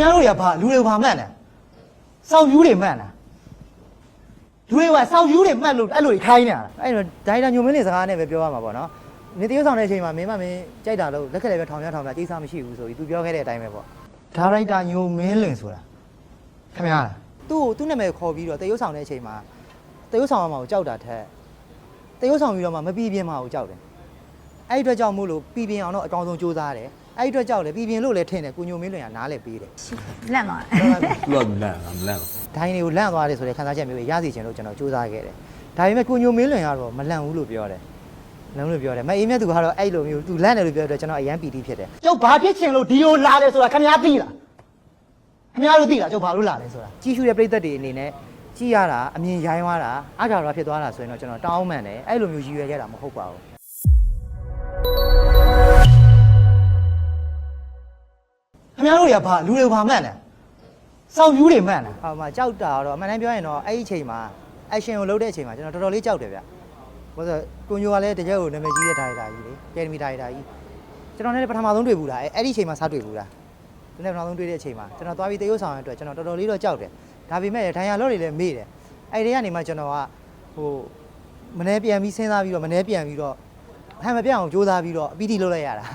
ခင်ဗျားတို့တွေကဘာလူတွေကိုဘာမှတ်နေစောက်ယူတွေမှတ်နေလူတွေကစောက်ယူတွေမှတ်လို့အဲ့လိုတွေခိုင်းနေတာအဲ့တော့ဒိုင်တာညိုမင်းလေးစကားနဲ့ပဲပြောရမှာပေါ့နော်နေတရုပ်ဆောင်တဲ့အချိန်မှာမင်းမမင်းကြိုက်တာလို့လက်ခက်လည်းပဲထောင်ပြထောင်ပြကိစ္စမရှိဘူးဆိုပြီး तू ပြောခဲ့တဲ့အတိုင်းပဲပေါ့ဒါရိုက်တာညိုမင်းလင်ဆိုတာခင်ဗျားလားသူ့ကိုသူ့နာမည်ခေါ်ပြီးတော့တရုပ်ဆောင်တဲ့အချိန်မှာတရုပ်ဆောင်ရမှာကိုကြောက်တာထက်တရုပ်ဆောင်ပြီးတော့မှမပြီးပြင်းမှာကိုကြောက်တယ်အဲ့ဒီအတွက်ကြောင့်မို့လို့ပြည်ပြင်းအောင်တော့အကောင်းဆုံးစူးစမ်းတယ် အဲ့ဒီအတွက်ကြောင့်လည်းပြည်ပြင်းလို့လည်းထင်တယ်ကိုညိုမင်းလွင်ကနားလည်းပေးတယ်လန့်သွားသူကမလန့်ငါမလန့်ဘူးဒိုင်းတွေကိုလန့်သွားတယ်ဆိုတဲ့ခံစားချက်မျိုးတွေရစီခြင်းလို့ကျွန်တော်စူးစမ်းခဲ့တယ်ဒါပေမဲ့ကိုညိုမင်းလွင်ကတော့မလန့်ဘူးလို့ပြောတယ်လန့်လို့ပြောတယ်မအေးမြတ်သူကတော့အဲ့လိုမျိုးသူလန့်တယ်လို့ပြောတဲ့အတွက်ကျွန်တော်အရန်ပီတိဖြစ်တယ်ကျုပ်ဘာဖြစ်ချင်လို့ဒီလိုလာတယ်ဆိုတာခင်ဗျားသိလားခင်ဗျားတို့သိလားကျုပ်ဘာလို့လာလဲဆိုတာကြီးရှုတဲ့ပြိသက်တွေအနေနဲ့ကြည့်ရတာအမြင်ရိုင်းသွားတာအားကြတော့ဖြစ်သွားတာဆိုရင်တော့ကျွန်တော်တောင်းမှန်တယ်အဲ့လိုမျိုးရည်ရွယ်ရတာမဟုတ်ပါဘူး ခင်ဗျားတို့တွေကဘာလူတွေကိုဘာမှတ်နေစောက်ယူတွေမှတ်နေဟောမှာကြောက်တာတော့အမှန်တမ်းပြောရင်တော့အဲ့ဒီအချိန်မှာ action ကိုလုပ်တဲ့အချိန်မှာကျွန်တော်တော်တော်လေးကြောက်တယ်ဗျဘာလို့လဲကိုညိုကလည်းတကယ်ကိုနာမည်ကြီးတဲ့ဒါရိုက်တာကြီးလေကယ်ဒမီဒါရိုက်တာကြီးကျွန်တော်လည်းပထမဆုံးတွေ့ဘူးလားအဲ့အဲ့ဒီအချိန်မှာစတွေ့ဘူးလားဒီနေ့ပထမဆုံးတွေ့တဲ့အချိန်မှာကျွန်တော်သွားပြီးတရုပ်ဆောင်ရတဲ့အတွက်ကျွန်တော်တော်တော်လေးတော့ကြောက်တယ်ဒါပေမဲ့ဒိုင်ယာလော့တွေလည်းမေ့တယ်အဲ့ဒီကနေမှကျွန်တော်ကဟိုမနေ့ပြန်ပြီးစဉ်းစားပြီးတော့မနေ့ပြန်ပြီးတော့ဟန်မပြအောင်စူးစမ်းပြီးတော့အပီတီလုပ်လိုက်ရတာ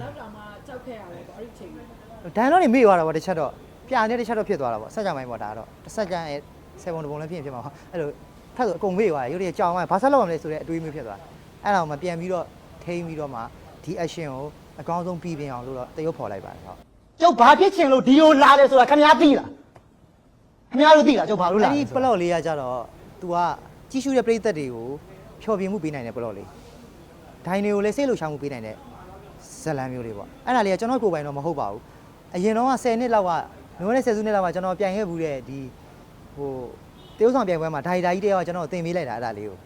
လောက်တောင်မှ ကြောက်ခဲ့ရတယ်ပေါ့အဲ့ဒီအချိန်မှာဒန်တော့နေမေ့သွားတာပေါ့တစ်ချက်တော့ပြာနဲ့တစ်ချက်တော့ဖြစ်သွားတာပေါ့ဆက်ကြမိုင်းပေါ့ဒါတော့တစ်စက္ကန့်ရဲ့7ပုံတစ်ပုံလည်းဖြစ်ရင်ဖြစ်မှာပေါ့အဲ့လိုထပ်ဆိုအကုန်မေ့သွားတယ်ရုပ်တရက်ကြောင်သွားဘာဆက်လုပ်ရမလဲဆိုတဲ့အတွေးမျိုးဖြစ်သွားအဲ့ဒါကိုမှပြန်ပြီးတော့ထိန်းပြီးတော့မှဒီ action ကိုအကောင်းဆုံးပြီးပြအောင်လို့တော့တရုပ်ဖော်လိုက်ပါတယ်ဟုတ်ကျုပ်ဘာဖြစ်ချင်လို့ဒီလိုလာတယ်ဆိုတာခင်ဗျားသိလားခင်ဗျားတို့သိလားကျုပ်ဘာလို့လာလဲဒီပလော့လေးကကြတော့ तू ကကြီးရှုတဲ့ပြိသက်တွေကိုဖျော်ပြမှုပေးနိုင်တဲ့ပလော့လေးဒိုင်တွေကိုလည်းစိတ်လှုပ်ရှားမှုပေးနိုင်တဲ့ ဇလန်မျိုးလေးပေါ့အဲ့ဒါလေးကကျွန်တော်ကိုယ်ပိုင်တော့မဟုတ်ပါဘူးအရင်တော့က10နှစ်လောက်ကနိုးနဲ့10စုနှစ်လောက်ကကျွန်တော်ပြန်ခဲ့ဘူးတဲ့ဒီဟိုတေးဥဆောင်ပြန်ပွဲမှာဒိုင်ဒါကြီးတယောက်ကကျွန်တော်သင်ပေးလိုက်တာအဲ့ဒါလေးကို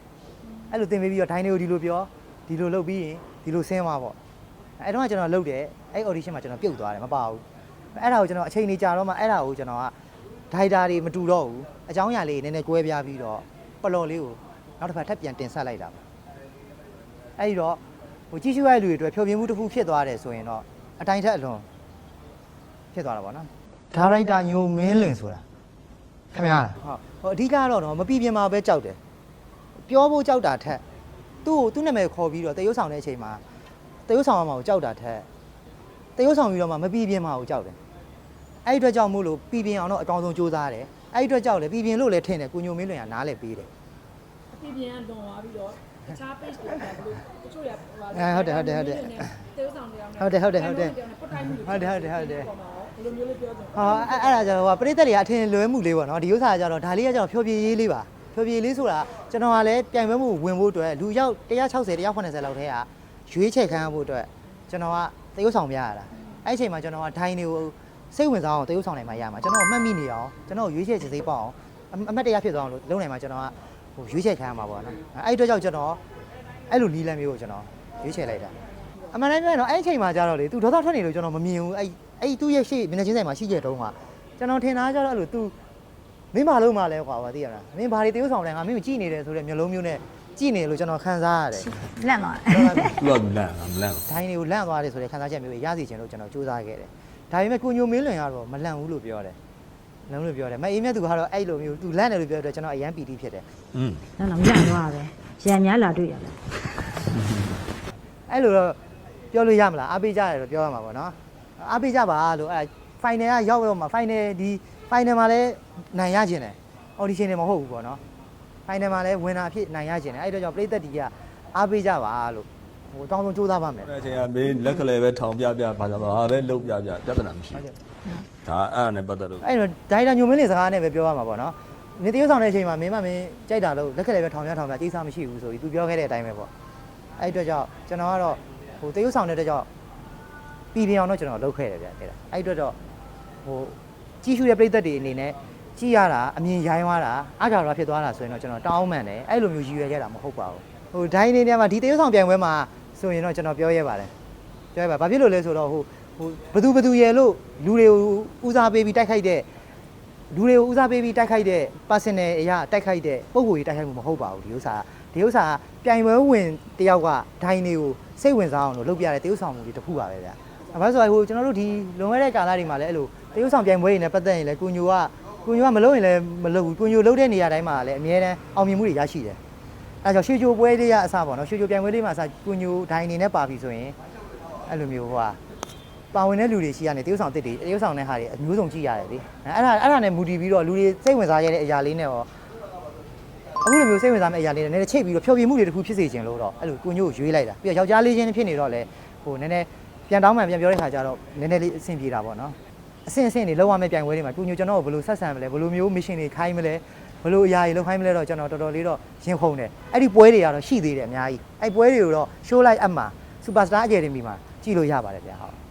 အဲ့လိုသင်ပေးပြီးတော့ဒိုင်တွေကိုဒီလိုပြောဒီလိုလုပ်ပြီးရင်ဒီလိုဆင်းသွားပေါ့အဲ့တော့ကကျွန်တော်လုပ်တယ်အဲ့ audition မှာကျွန်တော်ပြုတ်သွားတယ်မပါဘူးအဲ့ဒါကိုကျွန်တော်အချိန်နေကြာတော့မှအဲ့ဒါကိုကျွန်တော်ကဒိုင်တာတွေမတူတော့ဘူးအကြောင်းအရာလေးနည်းနည်းကွဲပြားပြီးတော့ပလော်လေးကိုနောက်တစ်ခါထပ်ပြန်တင်ဆက်လိုက်တာပါအဲ့ဒီတော့ ဟိုကြည့်ရှုရတဲ့လူတွေအတွက်ဖြောပြမှုတစ်ခုဖြစ်သွားတယ်ဆိုရင်တော့အတိုင်းထက်အလွန်ဖြစ်သွားတာပေါ့နော်ဒါရိုက်တာညိုမင်းလင်ဆိုတာခင်ဗျားဟုတ်ဟိုအဓိကတော့တော့မပြီးပြင်းမှာပဲကြောက်တယ်ပြောဖို့ကြောက်တာထက်သူ့ကိုသူ့နာမည်ခေါ်ပြီးတော့တရုပ်ဆောင်တဲ့အချိန်မှာတရုပ်ဆောင်ရမှာကိုကြောက်တာထက်တရုပ်ဆောင်ပြီးတော့မှမပြီးပြင်းမှာကိုကြောက်တယ်အဲ့ဒီအတွက်ကြောင့်မို့လို့ပြီးပြင်းအောင်တော့အကောင်းဆုံးစူးစမ်းတယ်အဲ့ဒီအတွက်ကြောက်လေပြီးပြင်းလို့လည်းထင်တယ်ကိုညိုမင်းလွင်ကနားလည်းပေးတယ်အပြင်းပြန်လွန်သွားပြီးတော့ တခြား page တွေကဘလို့တချို့ရဟိုအဲဟုတ်တယ်ဟုတ်တယ်ဟုတ်တယ်တေးဆောင်တရားနဲ့ဟုတ်တယ်ဟုတ်တယ်ဟုတ်တယ်ပုတ်တိုင်းမှုဟုတ်တယ်ဟုတ်တယ်ဟုတ်တယ်ဘယ်လိုမျိုးလေးပြောချင်ဟာအဲ့အဲ့ဒါကြတော့ဟိုပရိသတ်တွေကအထင်လွဲမှုလေးပေါ့နော်ဒီဥစ္စာကကြတော့ဒါလေးကကြတော့ဖြောပြရေးလေးပါဖြောပြရေးလေးဆိုတာကျွန်တော်ကလည်းပြိုင်ပွဲမှုဝင်ဖို့အတွက်လူရောက်160 180လောက်ထဲကရွေးချယ်ခံရဖို့အတွက်ကျွန်တော်ကတရုပ်ဆောင်ပြရတာအဲ့ဒီအချိန်မှာကျွန်တော်ကဒိုင်းတွေကိုစိတ်ဝင်စားအောင်တရုပ်ဆောင်နိုင်မှရမှာကျွန်တော်မှတ်မိနေအောင်ကျွန်တော်ရွေးချယ်စိတ်ပေါ့အောင်အမတ်တရားဖြစ်သွားအောင်လို့လုပ်နိုင်မှာကျွန်တော်က ဟိုရွေးချယ်ခံရမှာပေါ့နော်အဲ့ဒီအတွက်ကြောင့်ကျွန်တော်အဲ့လိုနီးလန်းမျိုးကိုကျွန်တော်ရွေးချယ်လိုက်တာအမှန်တမ်းပြောရင်တော့အဲ့ဒီအချိန်မှာကြတော့လေသူဒေါသထွက်နေလို့ကျွန်တော်မမြင်ဘူးအဲ့အဲ့သူ့ရဲ့ရှေ့မျက်နှာချင်းဆိုင်မှာရှိကြတုံးကကျွန်တော်ထင်တာကြတော့အဲ့လို तू မင်းဘာလို့မှလဲကွာဗာသိရလားမင်းဘာတွေတရုပ်ဆောင်လဲငါမင်းကိုကြည့်နေတယ်ဆိုတဲ့မျိုးလုံးမျိုးနဲ့ကြည့်နေလို့ကျွန်တော်ခံစားရတယ်လန့်သွားသူကမလန့်ငါမလန့်ဘူးဒိုင်းတွေကိုလန့်သွားတယ်ဆိုတဲ့ခံစားချက်မျိုးတွေရစီခြင်းလို့ကျွန်တော်စူးစမ်းခဲ့တယ်ဒါပေမဲ့ကိုညိုမင်းလွင်ကတော့မလန့်ဘူးလို့ပြောတယ် လန့်လို့ပြောတယ်မအေးမြတ်သူကတော့အဲ့လိုမျိုး तू လန့်တယ်လို့ပြောတဲ့အတွက်ကျွန်တော်အရန်ပီတိဖြစ်တယ် อืม လန့်တော့လန့်သွားပဲရံများလာတွေ့ရတယ် အဲ့လိုတော့ပြောလို့ရမလားအားပေးကြတယ်လို့ပြောရမှာပေါ့နော်အားပေးကြပါလို့အဲ့ final ကရောက်တော့မှာ final ဒီ final မှာလည်းနိုင်ရခြင်းတယ် audition တွေမဟုတ်ဘူးပေါ့နော် final မှာလည်းဝင်တာဖြစ်နိုင်ရခြင်းတယ်အဲ့ဒီတော့ကြောင့်ပရိသတ်တီကအားပေးကြပါလို့ ဟိုအတောင်းဆုံးစူးစမ်းပါမယ် အဲ့အချိန်ကမင်းလက်ကလေးပဲထောင်ပြပြဘာသာဘာပဲလုတ်ပြပြပြဿနာမရှိဟုတ်ဘူးကဲ့ဒါအဲ့ဒါနဲ့ပတ်သက်လို့အဲ့တော့ဒိုင်တာညိုမင်းလေးစကားနဲ့ပဲပြောရမှာပေါ့နော်နေတရုပ်ဆောင်တဲ့အချိန်မှာမင်းမမင်းကြိုက်တာလို့လက်ခက်လည်းပဲထောင်ပြထောင်ပြကိစ္စမရှိဘူးဆိုပြီးသူပြောခဲ့တဲ့အတိုင်းပဲပေါ့အဲ့ဒီအတွက်ကြောင့်ကျွန်တော်ကတော့ဟိုတရုပ်ဆောင်တဲ့အတွက်ကြောင့်ပြည်ပြအောင်တော့ကျွန်တော်လုပ်ခဲ့တယ်ဗျအဲ့ဒါအဲ့ဒီအတွက်တော့ဟိုကြီးရှုတဲ့ပြိသက်တွေအနေနဲ့ကြည့်ရတာအမြင်ရိုင်းသွားတာအားကြတော့ဖြစ်သွားတာဆိုရင်တော့ကျွန်တော်တောင်းမှန်တယ်အဲ့လိုမျိုးရည်ရွယ်ရတာမဟုတ်ပါဘူးဟိုဒိုင်နေနေမှာဒီတရုပ်ဆောင်ပြိုင်ပွဲမှာ ဆိုရင်တော့ကျွန်တော်ပြောရဲပါတယ်ပြောရဲပါဘာဖြစ်လို့လဲဆိုတော့ဟိုဟိုဘသူဘသူရယ်လို့လူတွေကိုဦးစားပေးပြီးတိုက်ခိုက်တဲ့လူတွေကိုဦးစားပေးပြီးတိုက်ခိုက်တဲ့ personal အရာတိုက်ခိုက်တဲ့ပုံကိုယ်ကြီးတိုက်ခိုက်မှုမဟုတ်ပါဘူးဒီဥစ္စာကဒီဥစ္စာကပြိုင်ပွဲဝင်တယောက်ကဒိုင်းတွေကိုစိတ်ဝင်စားအောင်လို့လုပ်ပြတဲ့တရုပ်ဆောင်မှုတွေတစ်ခုပါပဲဗျာဘာလို့ဆိုတော့ဟိုကျွန်တော်တို့ဒီလွန်ခဲ့တဲ့ကာလတွေမှာလည်းအဲ့လိုတရုတ်ဆောင်ပြိုင်ပွဲတွေနဲ့ပတ်သက်ရင်လည်းကိုညိုကကိုညိုကမလုပ်ရင်လည်းမလုပ်ဘူးကိုညိုလုပ်တဲ့နေရာတိုင်းမှာလည်းအများတန်းအောင်မြင်မှုတွေရရှိတယ် အဲဒါကြောင့်ရွှေချိုပွဲလေးကအစပေါ့နော်ရွှေချိုပြိုင်ပွဲလေးမှာအစကိုညိုဒိုင်အနေနဲ့ပါပြီဆိုရင်အဲ့လိုမျိုးဟိုဟာပါဝင်တဲ့လူတွေရှိရနေတရုတ်ဆောင်တစ်တွေတရုတ်ဆောင်တဲ့ဟာတွေအမျိုးစုံကြည့်ရတယ်လေအဲ့ဒါအဲ့ဒါနဲ့မူတည်ပြီးတော့လူတွေစိတ်ဝင်စားရတဲ့အရာလေးနဲ့ရောအခုလိုမျိုးစိတ်ဝင်စားမယ့်အရာလေးနဲ့နည်းနည်းချိတ်ပြီးတော့ဖျော်ဖြေမှုတွေတခုဖြစ်စေချင်လို့တော့အဲ့လိုကိုညိုကိုရွေးလိုက်တာပြီးတော့ယောက်ျားလေးချင်းဖြစ်နေတော့လေဟိုနည်းနည်းပြန်တောင်းမှန်ပြန်ပြောတဲ့ခါကျတော့နည်းနည်းလေးအဆင်ပြေတာပေါ့နော်အဆင့်အဆင့်တွေလောက်ရမယ့်ပြိုင်ပွဲတွေမှာကိုညိုကျွန်တော်ကိုဘယ်လိုဆက်ဆံမလဲဘယ်လိုမျိုး mission တွေခိုင်းမလဲ ဘယ်လိုအရာတွေလုပ်ခိုင်းမလဲတော့ကျွန်တော်တော်တော်လေးတော့ရင်ခုန်တယ်အဲ့ဒီပွဲတွေကတော့ရှိသေးတယ်အများကြီးအဲ့ပွဲတွေကိုတော့ show live app မှာ superstar academy မှာကြည့်လို့ရပါတယ်ဗျာဟုတ်